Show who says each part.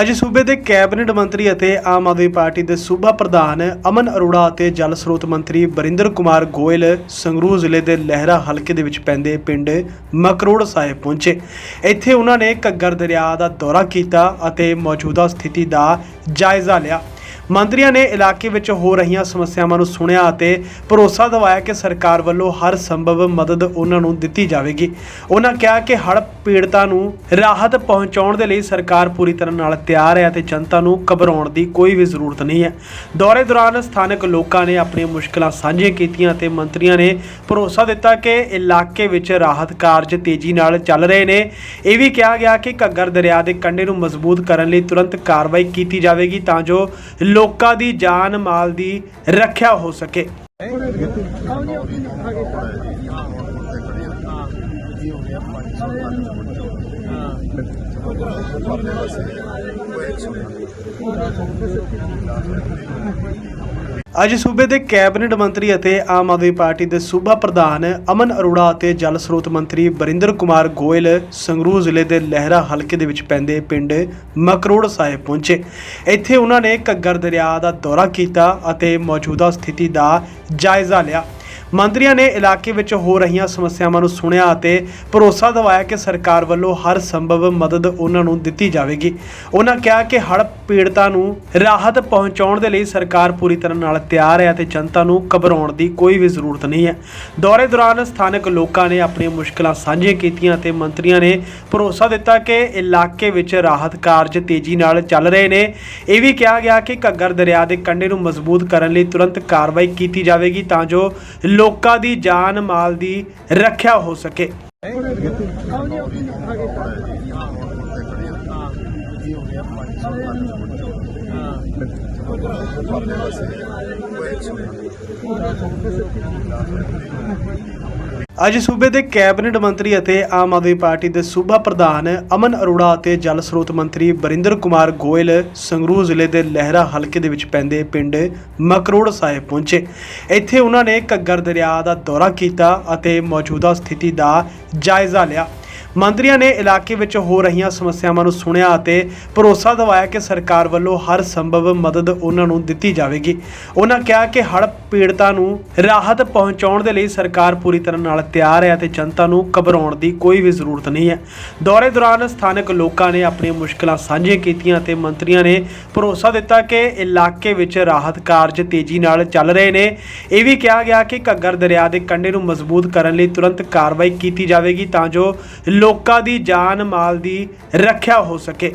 Speaker 1: ਅੱਜ ਸੂਬੇ ਦੇ ਕੈਬਨਿਟ ਮੰਤਰੀ ਅਤੇ ਆਮ ਆਦਮੀ ਪਾਰਟੀ ਦੇ ਸੂਬਾ ਪ੍ਰਧਾਨ ਅਮਨ ਅਰੋੜਾ ਅਤੇ ਜਲ ਸਰੋਤ ਮੰਤਰੀ ਬਰਿੰਦਰ ਕੁਮਾਰ ਗੋਇਲ ਸੰਗਰੂਰ ਜ਼ਿਲ੍ਹੇ ਦੇ ਲਹਿਰਾ ਹਲਕੇ ਦੇ ਵਿੱਚ ਪੈਂਦੇ ਪਿੰਡ ਮਕਰੋੜ ਸਾਹਿਬ ਪਹੁੰਚੇ। ਇੱਥੇ ਉਹਨਾਂ ਨੇ ਘੱਗਰ ਦਰਿਆ ਦਾ ਦੌਰਾ ਕੀਤਾ ਅਤੇ ਮੌਜੂਦਾ ਸਥਿਤੀ ਦਾ ਜਾਇਜ਼ਾ ਲਿਆ। ਮੰਤਰੀਆਂ ਨੇ ਇਲਾਕੇ ਵਿੱਚ ਹੋ ਰਹੀਆਂ ਸਮੱਸਿਆਵਾਂ ਨੂੰ ਸੁਣਿਆ ਅਤੇ ਭਰੋਸਾ ਦਿਵਾਇਆ ਕਿ ਸਰਕਾਰ ਵੱਲੋਂ ਹਰ ਸੰਭਵ ਮਦਦ ਉਹਨਾਂ ਨੂੰ ਦਿੱਤੀ ਜਾਵੇਗੀ। ਉਹਨਾਂ ਕਿਹਾ ਕਿ ਹੜ੍ਹ ਪੀੜਤਾਂ ਨੂੰ ਰਾਹਤ ਪਹੁੰਚਾਉਣ ਦੇ ਲਈ ਸਰਕਾਰ ਪੂਰੀ ਤਰ੍ਹਾਂ ਨਾਲ ਤਿਆਰ ਹੈ ਅਤੇ ਜਨਤਾ ਨੂੰ ਘਬਰਾਉਣ ਦੀ ਕੋਈ ਵੀ ਜ਼ਰੂਰਤ ਨਹੀਂ ਹੈ। ਦੌਰੇ ਦੌਰਾਨ ਸਥਾਨਕ ਲੋਕਾਂ ਨੇ ਆਪਣੀਆਂ ਮੁਸ਼ਕਲਾਂ ਸਾਂਝੀਆਂ ਕੀਤੀਆਂ ਅਤੇ ਮੰਤਰੀਆਂ ਨੇ ਭਰੋਸਾ ਦਿੱਤਾ ਕਿ ਇਲਾਕੇ ਵਿੱਚ ਰਾਹਤ ਕਾਰਜ ਤੇਜ਼ੀ ਨਾਲ ਚੱਲ ਰਹੇ ਨੇ। ਇਹ ਵੀ ਕਿਹਾ ਗਿਆ ਕਿ ਘੱਗਰ ਦਰਿਆ ਦੇ ਕੰਢੇ ਨੂੰ ਮਜ਼ਬੂਤ ਕਰਨ ਲਈ ਤੁਰੰਤ ਕਾਰਵਾਈ ਕੀਤੀ ਜਾਵੇਗੀ ਤਾਂ ਜੋ ਲੋਕਾਂ ਦੀ ਜਾਨ ਮਾਲ ਦੀ ਰੱਖਿਆ ਹੋ ਸਕੇ। ਅੱਜ ਸੂਬੇ ਦੇ ਕੈਬਨਿਟ ਮੰਤਰੀ ਅਤੇ ਆਮ ਆਦਮੀ ਪਾਰਟੀ ਦੇ ਸੂਬਾ ਪ੍ਰਧਾਨ ਅਮਨ ਅਰੋੜਾ ਅਤੇ ਜਲ ਸਰੋਤ ਮੰਤਰੀ ਬਰਿੰਦਰ ਕੁਮਾਰ ਗੋਇਲ ਸੰਗਰੂਰ ਜ਼ਿਲ੍ਹੇ ਦੇ ਲਹਿਰਾ ਹਲਕੇ ਦੇ ਵਿੱਚ ਪੈਂਦੇ ਪਿੰਡ ਮਕਰੋੜ ਸਾਹਿਬ ਪਹੁੰਚੇ। ਇੱਥੇ ਉਹਨਾਂ ਨੇ ਘੱਗਰ ਦਰਿਆ ਦਾ ਦੌਰਾ ਕੀਤਾ ਅਤੇ ਮੌਜੂਦਾ ਸਥਿਤੀ ਦਾ ਜਾਇਜ਼ਾ ਲਿਆ। ਮੰਤਰੀਆਂ ਨੇ ਇਲਾਕੇ ਵਿੱਚ ਹੋ ਰਹੀਆਂ ਸਮੱਸਿਆਵਾਂ ਨੂੰ ਸੁਣਿਆ ਅਤੇ ਭਰੋਸਾ ਦਿਵਾਇਆ ਕਿ ਸਰਕਾਰ ਵੱਲੋਂ ਹਰ ਸੰਭਵ ਮਦਦ ਉਹਨਾਂ ਨੂੰ ਦਿੱਤੀ ਜਾਵੇਗੀ। ਉਹਨਾਂ ਕਿਹਾ ਕਿ ਹੜ੍ਹ ਪੀੜਤਾਂ ਨੂੰ ਰਾਹਤ ਪਹੁੰਚਾਉਣ ਦੇ ਲਈ ਸਰਕਾਰ ਪੂਰੀ ਤਰ੍ਹਾਂ ਨਾਲ ਤਿਆਰ ਹੈ ਅਤੇ ਜਨਤਾ ਨੂੰ ਘਬਰਾਉਣ ਦੀ ਕੋਈ ਵੀ ਜ਼ਰੂਰਤ ਨਹੀਂ ਹੈ। ਦੌਰੇ ਦੌਰਾਨ ਸਥਾਨਕ ਲੋਕਾਂ ਨੇ ਆਪਣੀਆਂ ਮੁਸ਼ਕਲਾਂ ਸਾਂਝੀਆਂ ਕੀਤੀਆਂ ਅਤੇ ਮੰਤਰੀਆਂ ਨੇ ਭਰੋਸਾ ਦਿੱਤਾ ਕਿ ਇਲਾਕੇ ਵਿੱਚ ਰਾਹਤ ਕਾਰਜ ਤੇਜ਼ੀ ਨਾਲ ਚੱਲ ਰਹੇ ਨੇ। ਇਹ ਵੀ ਕਿਹਾ ਗਿਆ ਕਿ ਘੱਗਰ ਦਰਿਆ ਦੇ ਕੰਢੇ ਨੂੰ ਮਜ਼ਬੂਤ ਕਰਨ ਲਈ ਤੁਰੰਤ ਕਾਰਵਾਈ ਕੀਤੀ ਜਾਵੇਗੀ ਤਾਂ ਜੋ ਲੋਕਾਂ ਦੀ ਜਾਨ ਮਾਲ ਦੀ ਰੱਖਿਆ ਹੋ ਸਕੇ। ਅੱਜ ਸੂਬੇ ਦੇ ਕੈਬਨਿਟ ਮੰਤਰੀ ਅਤੇ ਆਮ ਆਦਮੀ ਪਾਰਟੀ ਦੇ ਸੂਬਾ ਪ੍ਰਧਾਨ ਅਮਨ ਅਰੋੜਾ ਅਤੇ ਜਲ ਸਰੋਤ ਮੰਤਰੀ ਬਰਿੰਦਰ ਕੁਮਾਰ ਗੋਇਲ ਸੰਗਰੂਰ ਜ਼ਿਲ੍ਹੇ ਦੇ ਲਹਿਰਾ ਹਲਕੇ ਦੇ ਵਿੱਚ ਪੈਂਦੇ ਪਿੰਡ ਮਕਰੋੜ ਸਾਹਿਬ ਪਹੁੰਚੇ। ਇੱਥੇ ਉਹਨਾਂ ਨੇ ਘੱਗਰ ਦਰਿਆ ਦਾ ਦੌਰਾ ਕੀਤਾ ਅਤੇ ਮੌਜੂਦਾ ਸਥਿਤੀ ਦਾ ਜਾਇਜ਼ਾ ਲਿਆ। ਮੰਤਰੀਆਂ ਨੇ ਇਲਾਕੇ ਵਿੱਚ ਹੋ ਰਹੀਆਂ ਸਮੱਸਿਆਵਾਂ ਨੂੰ ਸੁਣਿਆ ਅਤੇ ਭਰੋਸਾ ਦਿਵਾਇਆ ਕਿ ਸਰਕਾਰ ਵੱਲੋਂ ਹਰ ਸੰਭਵ ਮਦਦ ਉਹਨਾਂ ਨੂੰ ਦਿੱਤੀ ਜਾਵੇਗੀ। ਉਹਨਾਂ ਕਿਹਾ ਕਿ ਹੜ੍ਹ ਪੀੜਤਾਂ ਨੂੰ ਰਾਹਤ ਪਹੁੰਚਾਉਣ ਦੇ ਲਈ ਸਰਕਾਰ ਪੂਰੀ ਤਰ੍ਹਾਂ ਨਾਲ ਤਿਆਰ ਹੈ ਅਤੇ ਜਨਤਾ ਨੂੰ ਘਬਰਾਉਣ ਦੀ ਕੋਈ ਵੀ ਜ਼ਰੂਰਤ ਨਹੀਂ ਹੈ। ਦੌਰੇ ਦੌਰਾਨ ਸਥਾਨਕ ਲੋਕਾਂ ਨੇ ਆਪਣੀਆਂ ਮੁਸ਼ਕਲਾਂ ਸਾਂਝੀਆਂ ਕੀਤੀਆਂ ਅਤੇ ਮੰਤਰੀਆਂ ਨੇ ਭਰੋਸਾ ਦਿੱਤਾ ਕਿ ਇਲਾਕੇ ਵਿੱਚ ਰਾਹਤ ਕਾਰਜ ਤੇਜ਼ੀ ਨਾਲ ਚੱਲ ਰਹੇ ਨੇ। ਇਹ ਵੀ ਕਿਹਾ ਗਿਆ ਕਿ ਘੱਗਰ ਦਰਿਆ ਦੇ ਕੰਢੇ ਨੂੰ ਮਜ਼ਬੂਤ ਕਰਨ ਲਈ ਤੁਰੰਤ ਕਾਰਵਾਈ ਕੀਤੀ ਜਾਵੇਗੀ ਤਾਂ ਜੋ ਲੋਕਾਂ ਦੀ ਜਾਨ ਮਾਲ ਦੀ ਰੱਖਿਆ ਹੋ ਸਕੇ।